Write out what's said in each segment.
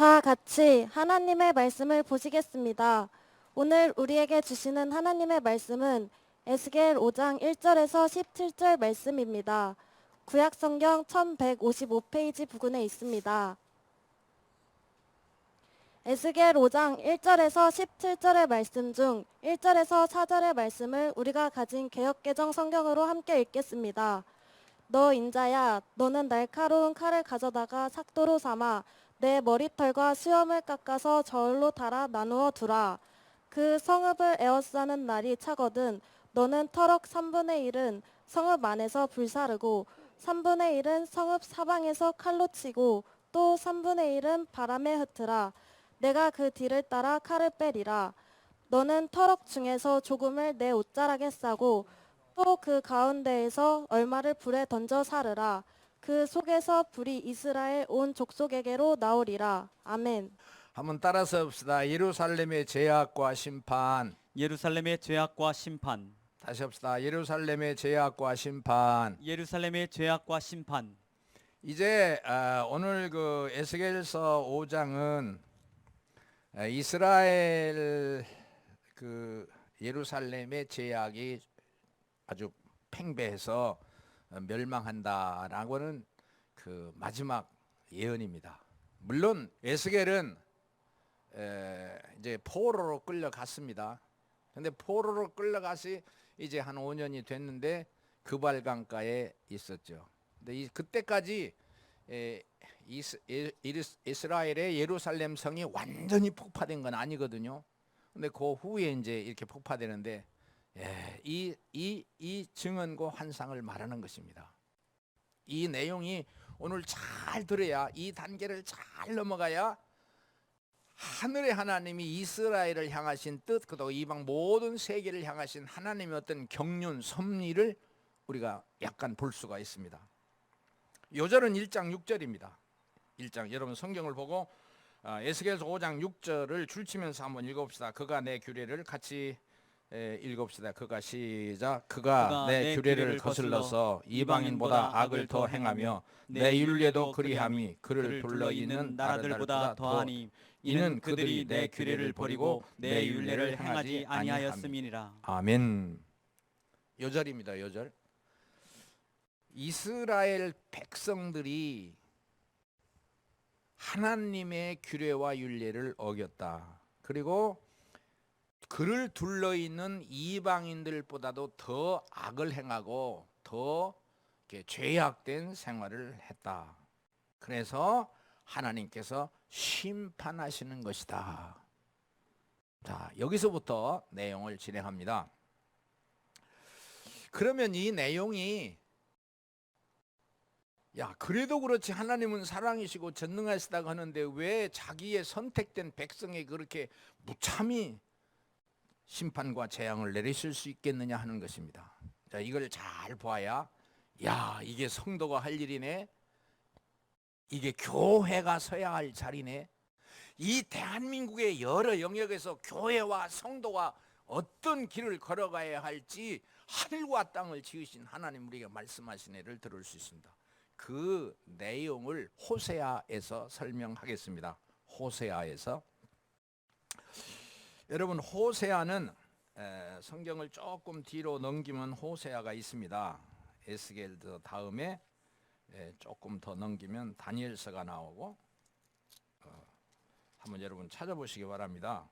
다 같이 하나님의 말씀을 보시겠습니다. 오늘 우리에게 주시는 하나님의 말씀은 에스겔 5장 1절에서 17절 말씀입니다. 구약 성경 1155페이지 부근에 있습니다. 에스겔 5장 1절에서 17절의 말씀 중 1절에서 4절의 말씀을 우리가 가진 개혁개정 성경으로 함께 읽겠습니다. 너 인자야, 너는 날카로운 칼을 가져다가 삭도로 삼아 내 머리털과 수염을 깎아서 저울로 달아 나누어 두라. 그 성읍을 에워싸는 날이 차거든 너는 터럭 3분의 1은 성읍 안에서 불사르고 3분의 1은 성읍 사방에서 칼로 치고 또 3분의 1은 바람에 흩으라. 내가 그 뒤를 따라 칼을 빼리라. 너는 터럭 중에서 조금을 내 옷자락에 싸고 또 그 가운데에서 얼마를 불에 던져 사르라. 그 속에서 불이 이스라엘 온 족속에게로 나오리라. 아멘. 한번 따라서 봅시다. 예루살렘의 죄악과 심판. 예루살렘의 죄악과 심판 다시 합시다. 예루살렘의 죄악과 심판. 예루살렘의 죄악과 심판 이제 아, 오늘 그 에스겔서 5장은 아, 이스라엘 그 예루살렘의 죄악이 아주 팽배해서 어, 멸망한다라고는 그 마지막 예언입니다. 물론 에스겔은 에, 이제 포로로 끌려갔습니다. 근데 포로로 끌려가시 이제 한 5년이 됐는데 그발강가에 있었죠. 근데 이 그때까지 에, 이스, 에, 이스라엘의 예루살렘 성이 완전히 폭파된 건 아니거든요. 근데 그 후에 이제 이렇게 폭파되는데 예, 이, 이, 이 증언과 환상을 말하는 것입니다. 이 내용이 오늘 잘 들어야 이 단계를 잘 넘어가야 하늘의 하나님이 이스라엘을 향하신 뜻, 그리고 이방 모든 세계를 향하신 하나님의 어떤 경륜, 섭리를 우리가 약간 볼 수가 있습니다. 요절은 1장 6절입니다. 1장 여러분 성경을 보고 아, 에스겔서 5장 6절을 줄치면서 한번 읽어봅시다. 그가 내 규례를 같이 에, 읽읍시다. 그가 시작. 그가, 그가 내 내 규례를 규례를 거슬러서 이방인보다 악을 더 행하며 내 율례도 그리함이 그를 둘러 있는 나라들보다 더하니 이는 그들이 내 규례를 버리고 내 율례를 행하지 아니하였음이니라 아멘. 요절입니다. 요절. 이스라엘 백성들이 하나님의 규례와 율례를 어겼다. 그리고 그를 둘러 있는 이방인들보다도 더 악을 행하고 더 죄악된 생활을 했다. 그래서 하나님께서 심판하시는 것이다. 자, 여기서부터 내용을 진행합니다. 그러면 이 내용이 야, 그래도 그렇지 하나님은 사랑이시고 전능하시다고 하는데 왜 자기의 선택된 백성에 그렇게 무참히 심판과 재앙을 내리실 수 있겠느냐 하는 것입니다. 자, 이걸 잘 봐야 야, 이게 성도가 할 일이네. 이게 교회가 서야 할 자리네. 이 대한민국의 여러 영역에서 교회와 성도가 어떤 길을 걸어가야 할지 하늘과 땅을 지으신 하나님 우리에게 말씀하신 애를 들을 수 있습니다. 그 내용을 호세아에서 설명하겠습니다. 호세아에서 여러분 호세아는 에, 성경을 조금 뒤로 넘기면 호세아가 있습니다. 에스겔드 다음에 에, 조금 더 넘기면 다니엘서가 나오고 한번 여러분 찾아보시기 바랍니다.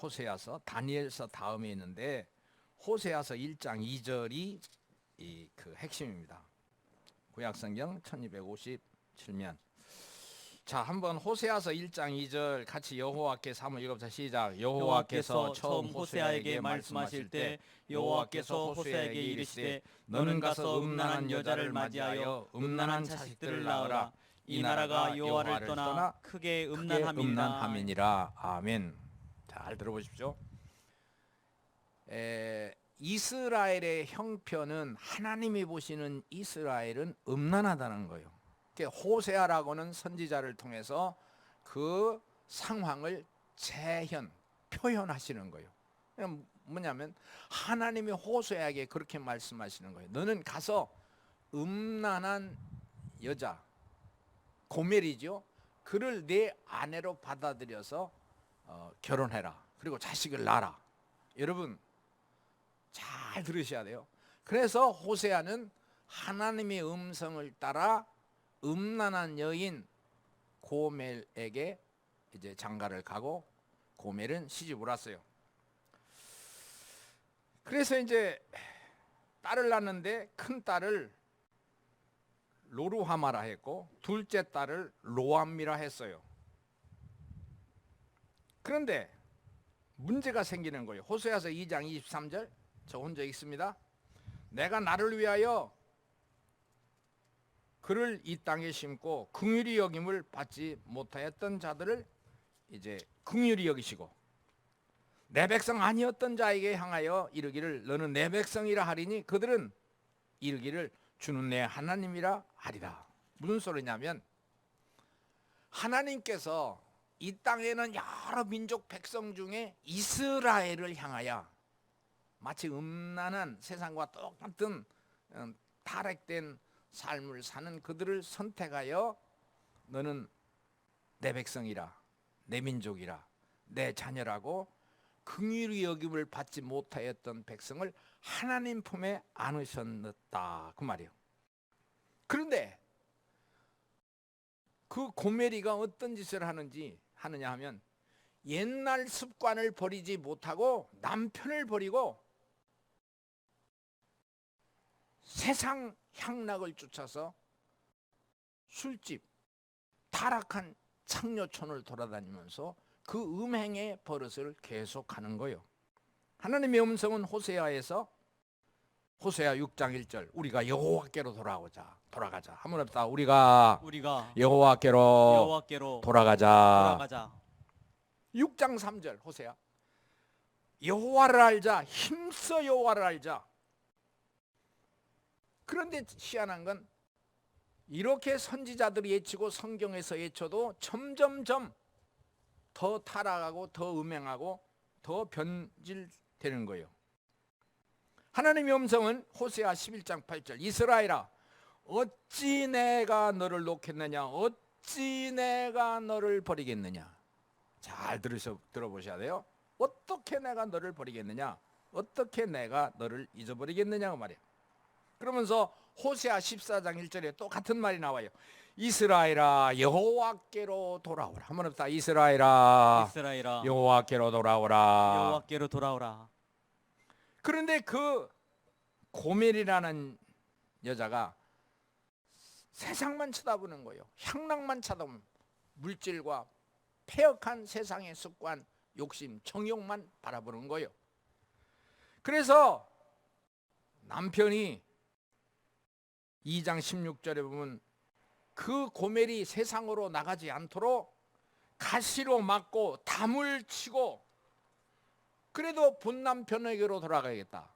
호세아서 다니엘서 다음에 있는데 호세아서 1장 2절이 이그 핵심입니다. 구약성경 1257면 자 한번 호세아서 1장 2절 같이 여호와께서 한번 읽어보자 시작 여호와께서 처음 호세아에게 말씀하실 때 여호와께서 호세아에게 이르시되 너는 가서 음란한 여자를 맞이하여 음란한 자식들을 낳으라 이 나라가 여호와를 떠나 크게 음란함이니라. 아멘. 잘 들어보십시오. 에, 이스라엘의 형편은 하나님이 보시는 이스라엘은 음란하다는 거예요. 그러니까 호세아라고는 선지자를 통해서 그 상황을 재현 표현하시는 거예요. 뭐냐면 하나님이 호세아에게 그렇게 말씀하시는 거예요. 너는 가서 음란한 여자 고멜이죠. 그를 내 아내로 받아들여서 어, 결혼해라. 그리고 자식을 낳아라. 여러분 잘 들으셔야 돼요. 그래서 호세아는 하나님의 음성을 따라 음란한 여인 고멜에게 이제 장가를 가고 고멜은 시집을 왔어요. 그래서 이제 딸을 낳는데 큰 딸을 로루하마라 했고 둘째 딸을 로암미라 했어요. 그런데 문제가 생기는 거예요. 호세아서 2장 23절 저 혼자 읽습니다. 내가 나를 위하여 그를 이 땅에 심고 긍휼히 여김을 받지 못하였던 자들을 이제 긍휼히 여기시고 내 백성 아니었던 자에게 향하여 이르기를 너는 내 백성이라 하리니 그들은 이르기를 주는 내 하나님이라 하리라. 무슨 소리냐면 하나님께서 이 땅에는 여러 민족 백성 중에 이스라엘을 향하여 마치 음란한 세상과 똑같은 음, 타락된 삶을 사는 그들을 선택하여 너는 내 백성이라 내 민족이라 내 자녀라고 긍휼히 여김을 받지 못하였던 백성을 하나님 품에 안으셨다 그 말이에요. 그런데 그 고메리가 어떤 짓을 하는지 하느냐 하면 옛날 습관을 버리지 못하고 남편을 버리고 세상 향락을 쫓아서 술집 타락한 창녀촌을 돌아다니면서 그 음행의 버릇을 계속하는 거예요. 하나님의 음성은 호세아에서 호세아 6장 1절 우리가 여호와께로 돌아오자 돌아가자. 합시다. 우리가 우리가 여호와께로 여호와께로 돌아가자. 돌아가자. 6장 3절 호세아. 여호와를 알자 힘써 여호와를 알자 그런데 희한한 건 이렇게 선지자들이 예치고 성경에서 예쳐도 점점점 더 타락하고 더 음행하고 더 변질되는 거예요. 하나님의 음성은 호세아 11장 8절 이스라엘아 어찌 내가 너를 놓겠느냐 어찌 내가 너를 버리겠느냐 잘 들으셔 들어보셔야 돼요. 어떻게 내가 너를 버리겠느냐 어떻게 내가 너를 잊어버리겠느냐 그 말이야. 그러면서 호세아 14장 1절에 또 같은 말이 나와요. 이스라엘아 여호와께로 돌아오라. 한번 합시다. 이스라엘아 이스라엘아 여호와께로 돌아오라. 여호와께로 돌아오라. 그런데 그 고멜이라는 여자가 세상만 쳐다보는 거예요. 향락만 쳐다보면 물질과 폐역한 세상의 습관, 욕심, 정욕만 바라보는 거예요. 그래서 남편이 2장 16절에 보면 그 고멜이 세상으로 나가지 않도록 가시로 막고 담을 치고 그래도 본 남편에게로 돌아가야겠다.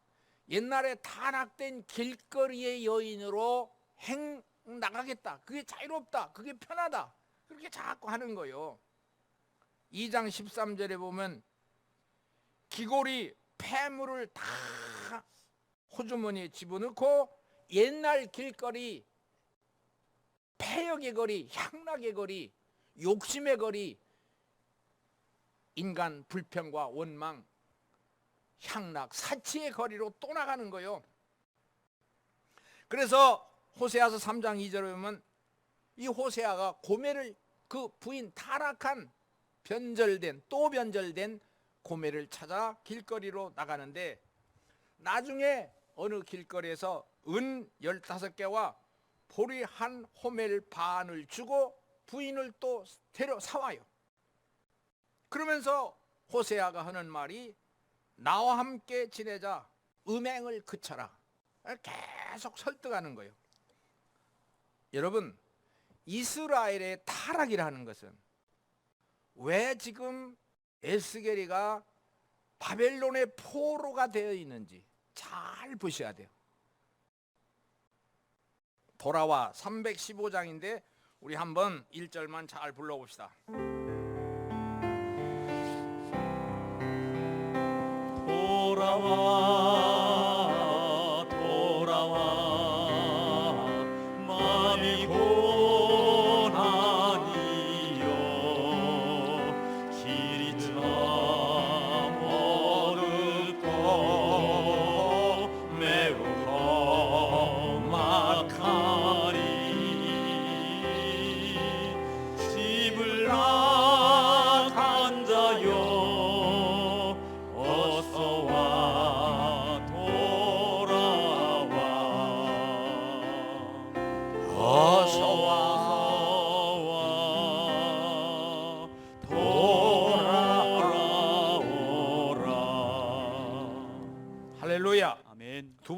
옛날에 타락된 길거리의 여인으로 행 나가겠다. 그게 자유롭다. 그게 편하다. 그렇게 자꾸 하는 거예요. 2장 13절에 보면 기골이 폐물을 다 호주머니에 집어넣고 옛날 길거리 폐역의 거리, 향락의 거리, 욕심의 거리, 인간 불평과 원망, 향락, 사치의 거리로 또 나가는 거요. 그래서 호세아서 3장 2절에 보면 이 호세아가 고멜을 그 부인 타락한 변절된 또 변절된 고멜을 찾아 길거리로 나가는데 나중에 어느 길거리에서 은 15개와 보리 한 호멜 반을 주고 부인을 또 데려 사와요. 그러면서 호세아가 하는 말이 나와 함께 지내자 음행을 그쳐라. 계속 설득하는 거예요. 여러분 이스라엘의 타락이라는 것은 왜 지금 에스겔이가 바벨론의 포로가 되어 있는지 잘 보셔야 돼요. 돌아와 315장인데 우리 한번 1절만 잘 불러봅시다. 돌아와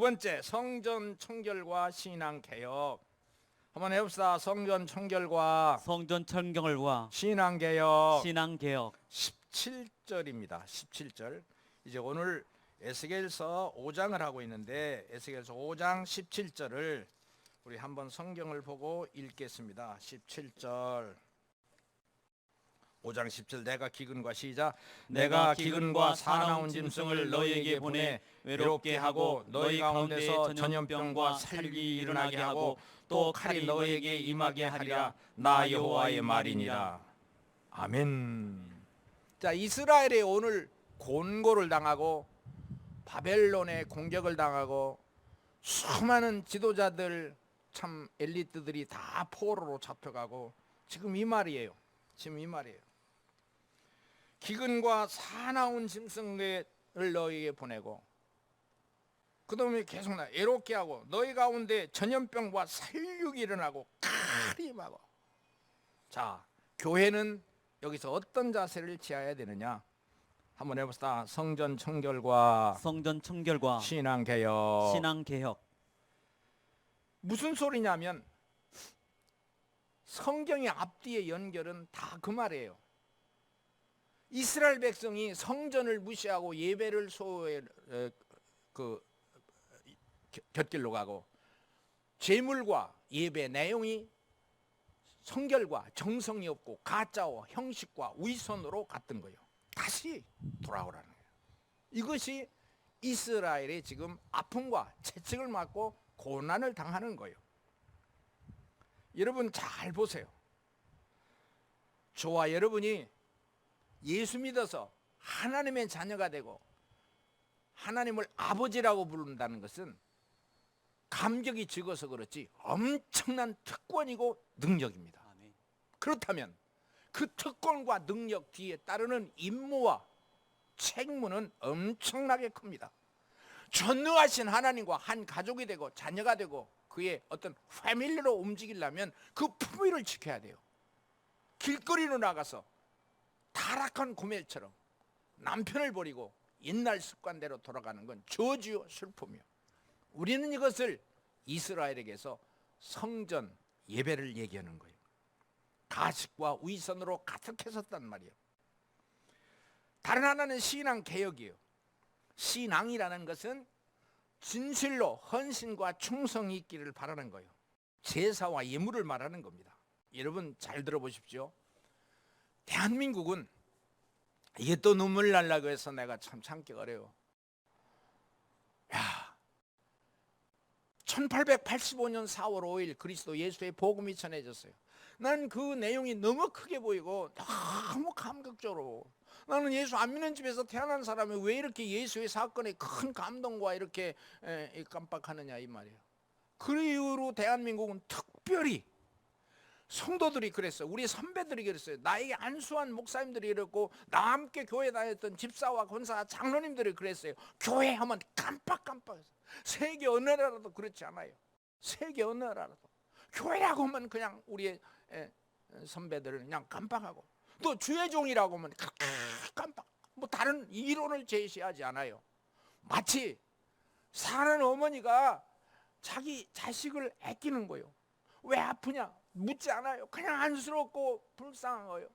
번째 성전 청결과 신앙 개혁. 한번 해봅시다. 성전 청결과 성전 청경을과 신앙 개혁. 신앙 개혁 17절입니다. 17절. 이제 오늘 에스겔서 5장을 하고 있는데 에스겔서 5장 17절을 우리 한번 성경을 보고 읽겠습니다. 17절. 5장 10절 내가 기근과 시작 내가 기근과 사나운 짐승을 너희에게 보내 외롭게 하고 너희 가운데서 전염병과 살기 일어나게 하고 또 칼이 너희에게 임하게 하리라 나 여호와의 말이니라 아멘. 자, 이스라엘이 오늘 곤고를 당하고 바벨론의 공격을 당하고 수많은 지도자들 참 엘리트들이 다 포로로 잡혀가고 지금 이 말이에요. 지금 이 말이에요. 기근과 사나운 짐승을 너희에게 보내고 그 다음에 계속 나 애롭게 하고 너희 가운데 전염병과 살육이 일어나고 칼이 임하고 자 교회는 여기서 어떤 자세를 취해야 되느냐? 한번 해봅시다. 성전 청결과 성전 청결과 신앙 개혁. 신앙 개혁 무슨 소리냐면 성경의 앞뒤의 연결은 다 그 말이에요. 이스라엘 백성이 성전을 무시하고 예배를 에, 그 겨- 곁길로 가고 제물과 예배 내용이 성결과 정성이 없고 가짜와 형식과 위선으로 갔던 거예요. 다시 돌아오라는 거예요. 이것이 이스라엘의 지금 아픔과 채찍을 맞고 고난을 당하는 거예요. 여러분 잘 보세요. 저와 여러분이 예수 믿어서 하나님의 자녀가 되고 하나님을 아버지라고 부른다는 것은 감격이 적어서 그렇지 엄청난 특권이고 능력입니다. 아멘. 그렇다면 그 특권과 능력 뒤에 따르는 임무와 책무는 엄청나게 큽니다. 전능하신 하나님과 한 가족이 되고 자녀가 되고 그의 어떤 패밀리로 움직이려면 그 품위를 지켜야 돼요. 길거리로 나가서 타락한 구멜처럼 남편을 버리고 옛날 습관대로 돌아가는 건 저주요 슬픔이요. 우리는 이것을 이스라엘에게서 성전 예배를 얘기하는 거예요. 가식과 위선으로 가득했었단 말이에요. 다른 하나는 신앙 개혁이에요. 신앙이라는 것은 진실로 헌신과 충성이 있기를 바라는 거예요. 제사와 예물을 말하는 겁니다. 여러분 잘 들어보십시오. 대한민국은 이게 또 눈물 날라고 해서 내가 참 참기 어려워. 야, 1885년 4월 5일 그리스도 예수의 복음이 전해졌어요. 난 그 내용이 너무 크게 보이고 너무 감격적으로 나는 예수 안 믿는 집에서 태어난 사람이 왜 이렇게 예수의 사건에 큰 감동과 이렇게 깜빡하느냐 이 말이에요. 그 이후로 대한민국은 특별히 성도들이 그랬어요. 우리 선배들이 그랬어요. 나에게 안수한 목사님들이 이랬고 나와 함께 교회 다녔던 집사와 권사 장로님들이 그랬어요. 교회 하면 깜빡깜빡해서 세계 어느 나라도 그렇지 않아요. 세계 어느 나라도 교회라고 하면 그냥 우리의 에, 선배들은 그냥 깜빡하고 또 주의 종이라고 하면 깜빡 뭐 다른 이론을 제시하지 않아요. 마치 사는 어머니가 자기 자식을 아끼는 거예요. 왜 아프냐? 묻지 않아요. 그냥 안쓰럽고 불쌍한 거예요.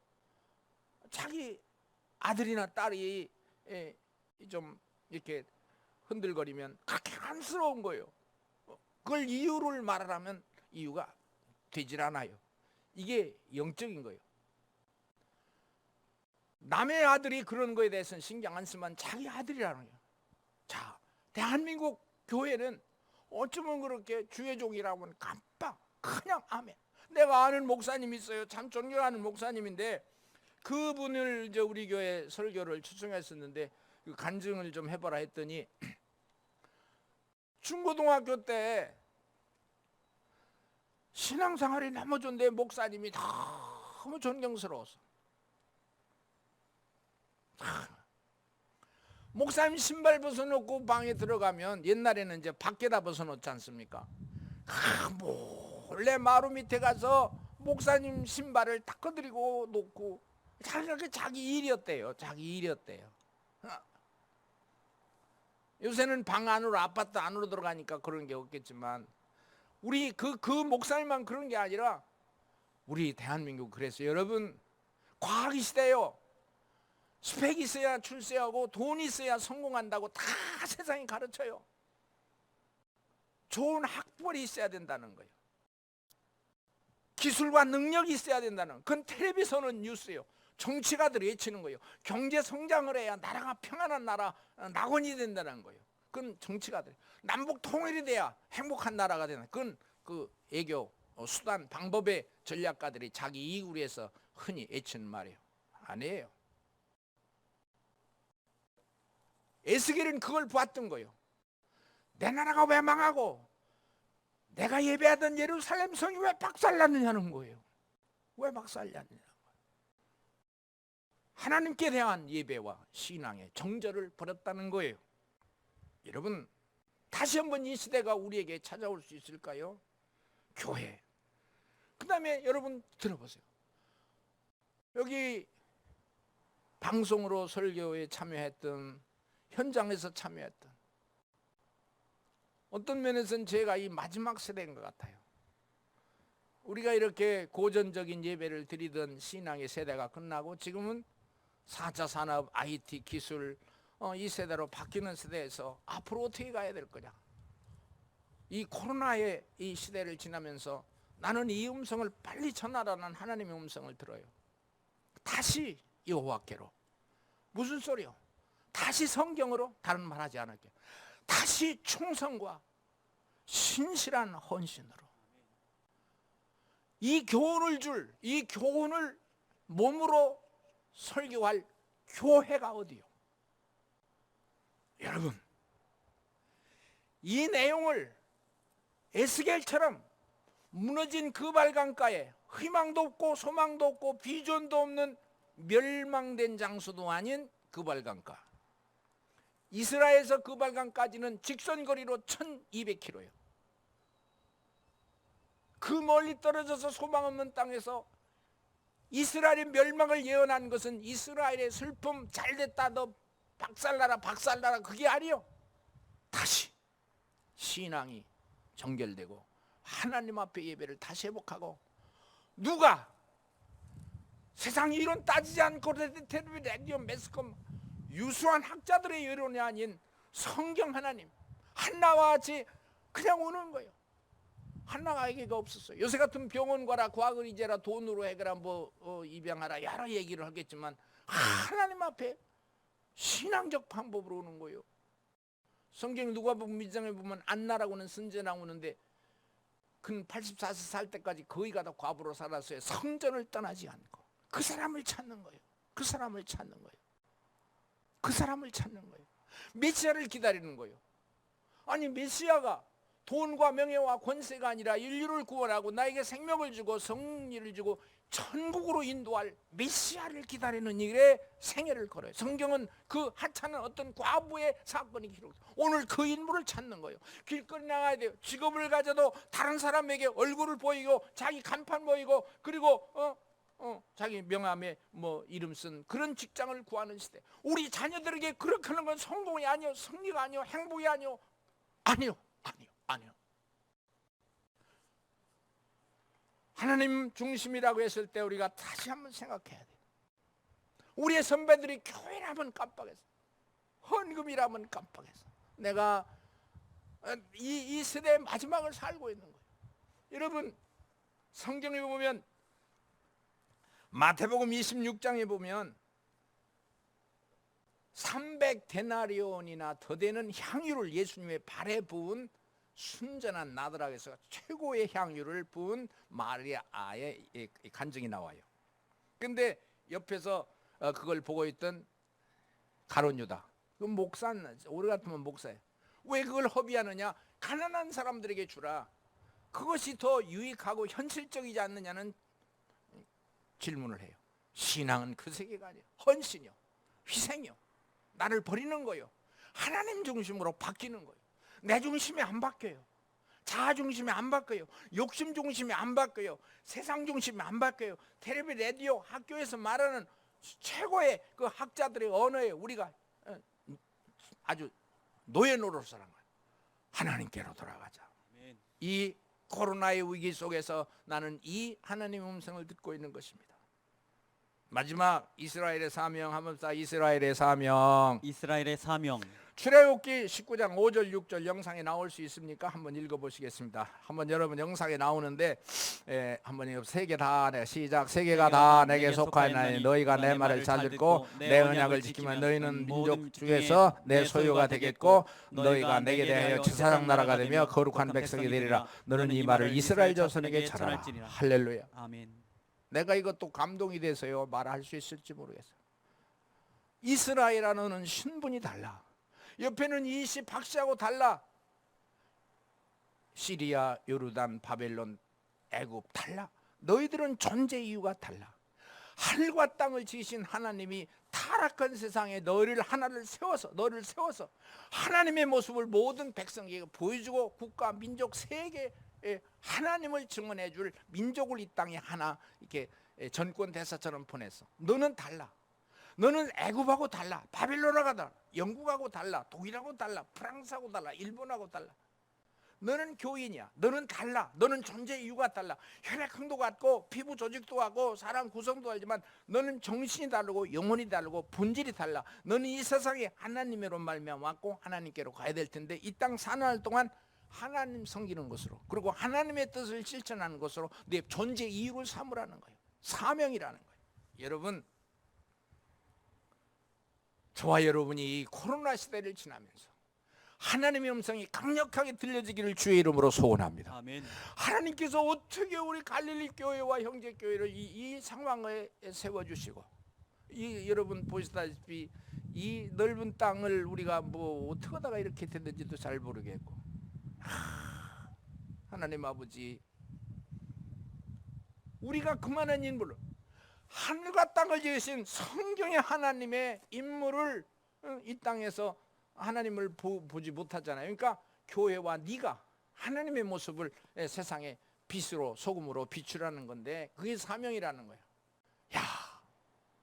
자기 아들이나 딸이 예, 좀 이렇게 흔들거리면 그렇게 안쓰러운 거예요. 어, 그걸 이유를 말하라면 이유가 되질 않아요. 이게 영적인 거예요. 남의 아들이 그런 거에 대해서는 신경 안 쓰면 자기 아들이라는 거예요. 자, 대한민국 교회는 어쩌면 그렇게 주의 종이라고 하면 깜빡 그냥 아멘. 내가 아는 목사님 있어요. 참 존경하는 목사님인데 그분을 이제 우리 교회 설교를 초청했었는데 그 간증을 좀 해봐라 했더니 중고등학교 때 신앙생활이 너무 좋은데 목사님이 너무 존경스러웠어. 목사님 신발 벗어놓고 방에 들어가면 옛날에는 이제 밖에다 벗어놓지 않습니까? 아, 몰래 마루 밑에 가서 목사님 신발을 닦아드리고 놓고 자기가 자기 일이었대요. 자기 일이었대요. 아. 요새는 방 안으로 아파트 안으로 들어가니까 그런 게 없겠지만 우리 그그 목사님만 그런 게 아니라 우리 대한민국 그래서 여러분 과학이 시대요. 스펙 있어야 출세하고 돈 있어야 성공한다고 다 세상이 가르쳐요. 좋은 학벌이 있어야 된다는 거예요. 기술과 능력이 있어야 된다는 거. 그건 텔레비전은 뉴스예요. 정치가들이 외치는 거예요. 경제 성장을 해야 나라가 평안한 나라, 어, 낙원이 된다는 거예요. 그건 정치가들. 남북 통일이 돼야 행복한 나라가 되는. 그건 그 애교 어, 수단 방법의 전략가들이 자기 이익을 위해서 흔히 외치는 말이에요. 아니에요. 에스겔은 그걸 보았던 거예요. 내 나라가 왜 망하고 내가 예배하던 예루살렘 성이 왜 박살났느냐는 거예요. 왜 박살났느냐. 하나님께 대한 예배와 신앙의 정절을 버렸다는 거예요. 여러분 다시 한번 이 시대가 우리에게 찾아올 수 있을까요? 교회. 그 다음에 여러분 들어보세요. 여기 방송으로 설교에 참여했던 현장에서 참여했던 어떤 면에서는 제가 이 마지막 세대인 것 같아요. 우리가 이렇게 고전적인 예배를 드리던 신앙의 세대가 끝나고 지금은 4차 산업, IT 기술 어, 이 세대로 바뀌는 세대에서 앞으로 어떻게 가야 될 거냐. 이 코로나의 이 시대를 지나면서 나는 이 음성을 빨리 전하라는 하나님의 음성을 들어요. 다시 여호와께로. 무슨 소리요? 다시 성경으로 다른 말 하지 않을게요. 다시 충성과 신실한 헌신으로 이 교훈을 줄 이 교훈을 몸으로 설교할 교회가 어디요? 여러분 이 내용을 에스겔처럼 무너진 그 발강가에 희망도 없고 소망도 없고 비전도 없는 멸망된 장소도 아닌 그 발강가 이스라엘에서 그 발강까지는 직선거리로 1200km예요. 그 멀리 떨어져서 소망 없는 땅에서 이스라엘의 멸망을 예언한 것은 이스라엘의 슬픔 잘 됐다 너 박살나라 박살나라 그게 아니요. 다시 신앙이 정결되고 하나님 앞에 예배를 다시 회복하고 누가 세상이 이론 따지지 않고 텔레비전 매스컴 유수한 학자들의 여론이 아닌 성경 하나님 한나와 같이 그냥 오는 거예요 한나가 얘기가 없었어요 요새 같은 병원 가라 과학을 이제라 돈으로 해결라 뭐 어, 입양하라 여러 얘기를 하겠지만 하나님 앞에 신앙적 방법으로 오는 거예요 성경 누가 보면 미장에 보면 안나라고는 선제 나오는데 근 84세 살 때까지 거의 가다 과부로 살았어요. 성전을 떠나지 않고 그 사람을 찾는 거예요. 그 사람을 찾는 거예요. 그 사람을 찾는 거예요. 메시아를 기다리는 거예요. 아니 메시아가 돈과 명예와 권세가 아니라 인류를 구원하고 나에게 생명을 주고 성리를 주고 천국으로 인도할 메시아를 기다리는 일에 생애를 걸어요. 성경은 그 하찮은 어떤 과부의 사건이 기록. 오늘 그 인물을 찾는 거예요. 길거리 나가야 돼요. 직업을 가져도 다른 사람에게 얼굴을 보이고 자기 간판 보이고 그리고 어, 어, 자기 명함에 뭐 이름 쓴 그런 직장을 구하는 시대. 우리 자녀들에게 그렇게 하는 건 성공이 아니요, 승리가 아니요, 행복이 아니요, 아니요, 아니요, 아니요. 하나님 중심이라고 했을 때 우리가 다시 한번 생각해야 돼. 우리의 선배들이 교회라면 깜빡했어. 헌금이라면 깜빡했어. 내가 어, 이, 이 세대의 마지막을 살고 있는 거예요. 여러분 성경에 보면 마태복음 26장에 보면 300데나리온이나 더 되는 향유를 예수님의 발에 부은 순전한 나드락에서 최고의 향유를 부은 마리아의 이 간증이 나와요. 근데 옆에서 어, 그걸 보고 있던 가론 유다. 그 목사 우리 같으면 목사예요. 왜 그걸 허비하느냐? 가난한 사람들에게 주라. 그것이 더 유익하고 현실적이지 않느냐는 질문을 해요. 신앙은 그 세계가 아니에요. 헌신이요. 희생이요. 나를 버리는 거요. 하나님 중심으로 바뀌는 거예요. 내 중심이 안 바뀌어요. 자아 중심이 안 바뀌어요. 욕심 중심이 안 바뀌어요. 세상 중심이 안 바뀌어요. 텔레비 라디오 학교에서 말하는 최고의 그 학자들의 언어에 우리가 어, 아주 노예 노릇을 한 거야. 하나님께로 돌아가자. 이 코로나의 위기 속에서 나는 이 하나님의 음성을 듣고 있는 것입니다. 마지막 이스라엘의 사명 한번 사 이스라엘의 사명 이스라엘의 사명 출애굽기 19장 5절 6절 영상에 나올 수 있습니까? 한번 읽어 보시겠습니다. 한번 여러분 영상에 나오는데 에, 한번 이거 세개다 내가 시작 세 개가 다 내게 속하나니 너희가 내 말을 잘 듣고 내 언약을 지키면 너희는 민족 중에서 내 소유가 되겠고 너희가 내게 대하여 지사장 나라가 되며 거룩한 백성이 되리라. 너는 이 말을 이스라엘 자손에게 전하라. 할렐루야. 아멘 내가 이것도 감동이 돼서요 말할 수 있을지 모르겠어요. 이스라엘하고는 신분이 달라. 옆에는 이시 박씨하고 달라. 시리아, 요르단, 바벨론, 애굽 달라. 너희들은 존재 이유가 달라. 하늘과 땅을 지으신 하나님이 타락한 세상에 너희를 하나를 세워서 너를 세워서 하나님의 모습을 모든 백성에게 보여주고 국가 민족 세계에 하나님을 증언해 줄 민족을 이 땅에 하나 이렇게 전권 대사처럼 보냈어. 너는 달라. 너는 애굽하고 달라. 바빌론하고 달라. 영국하고 달라. 독일하고 달라. 프랑스하고 달라. 일본하고 달라. 너는 교인이야. 너는 달라. 너는 존재 이유가 달라. 혈액형도 같고 피부 조직도 같고 사람 구성도 알지만 너는 정신이 다르고 영혼이 다르고 본질이 달라. 너는 이 세상에 하나님으로 말미암아 왔고 하나님께로 가야 될 텐데 이 땅 사는 날 동안 하나님 섬기는 것으로 그리고 하나님의 뜻을 실천하는 것으로 내 존재 이유를 삼으라는 거예요. 사명이라는 거예요. 여러분 저와 여러분이 이 코로나 시대를 지나면서 하나님의 음성이 강력하게 들려지기를 주의 이름으로 소원합니다. 아멘 하나님께서 어떻게 우리 갈릴리 교회와 형제 교회를 이, 이 상황에 세워 주시고 이 여러분 보시다시피 이 넓은 땅을 우리가 뭐 어떻게 하다가 이렇게 됐는지도 잘 모르겠고 하, 하나님 아버지 우리가 그만한 인물을 하늘과 땅을 지으신 성경의 하나님의 인물을 어, 이 땅에서 하나님을 보, 보지 못하잖아요. 그러니까 교회와 네가 하나님의 모습을 예, 세상에 빛으로 소금으로 비추라는 건데 그게 사명이라는 거예요. 야,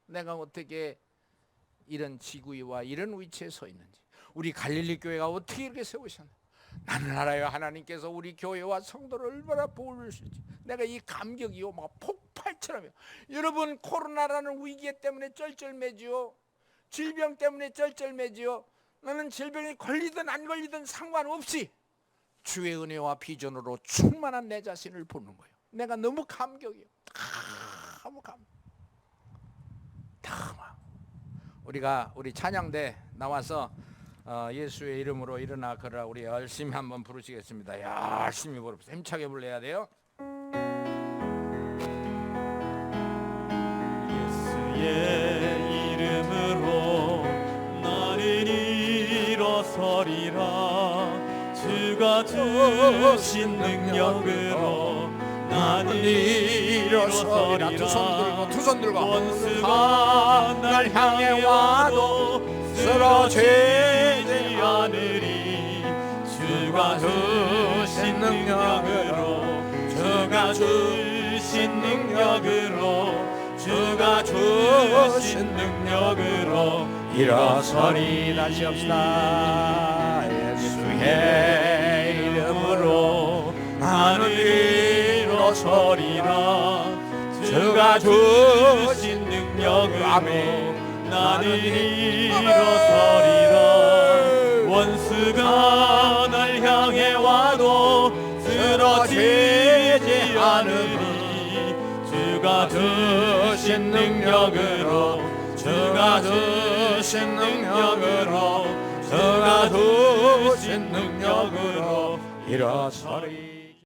내가 어떻게 이런 지구와 이런 위치에 서 있는지 우리 갈릴리 교회가 어떻게 이렇게 세우셨나? 나는 알아요. 하나님께서 우리 교회와 성도를 얼마나 보호를 주실지. 내가 이 감격이요, 막 폭발처럼요. 여러분 코로나라는 위기 때문에 쩔쩔매지요. 질병 때문에 쩔쩔매지요. 나는 질병에 걸리든 안 걸리든 상관없이 주의 은혜와 비전으로 충만한 내 자신을 보는 거예요. 내가 너무 감격이요. 너무 감. 너무. 우리가 우리 찬양대 나와서 어, 예수의 이름으로 일어나 걸으라 우리 열심히 한번 부르시겠습니다. 열심히 부릅시다. 힘차게 불러야 돼요. 예수의 이름으로 나는 일어서리라 주가 주신 능력으로 나는 일어서리라 두손 들고 원수가 날 향해 와도 쓰러지 지 않으리 주가 주신 능력으로 주가 주신 능력으로 주가 주신 능력으로 일어서리. 다시 합시다. 예수의 이름으로 나는 일어서리라. 주가 주신 능력으로 나는 일어서리라 원수가 날 향해 와도 쓰러지지 않으리. 주가 주신 능력으로 주가 주신 능력으로 주가 주신 능력으로 일어서리